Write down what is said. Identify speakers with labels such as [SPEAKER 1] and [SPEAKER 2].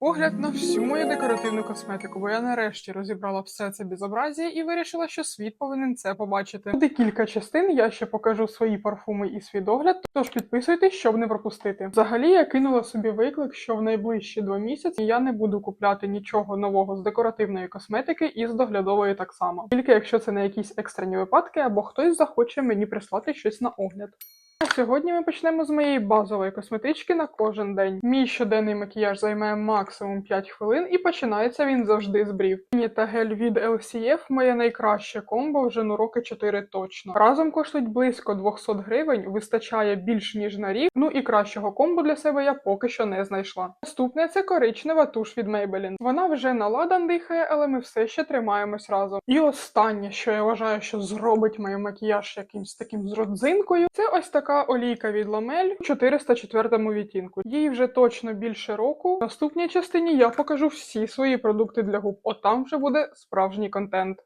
[SPEAKER 1] Погляд на всю мою декоративну косметику, бо я нарешті розібрала все це безобразія і вирішила, що світ повинен це побачити. Буде кілька частин, я ще покажу свої парфуми і свій догляд, тож підписуйтесь, щоб не пропустити. Взагалі я кинула собі виклик, що в найближчі два місяці я не буду купляти нічого нового з декоративної косметики і з доглядової так само. Тільки якщо це не якісь екстрені випадки або хтось захоче мені прислати щось на огляд. Сьогодні ми почнемо з моєї базової косметички на кожен день. Мій щоденний макіяж займає максимум 5 хвилин і починається він завжди з брів. Ні, та гель від LCF моє найкраще комбо вже ну роки 4 точно. Разом коштують близько 200 гривень, вистачає більш ніж на рік. Ну і кращого комбо для себе я поки що не знайшла. Наступне це коричнева туш від Maybelline. Вона вже наладан дихає, але ми все ще тримаємось разом. І останнє, що я вважаю, що зробить мій макіяж якимсь таким з родзинкою, це ось така олійка від Ламель у 404 відтінку. Їй вже точно більше року. В наступній частині я покажу всі свої продукти для губ. Отам вже буде справжній контент.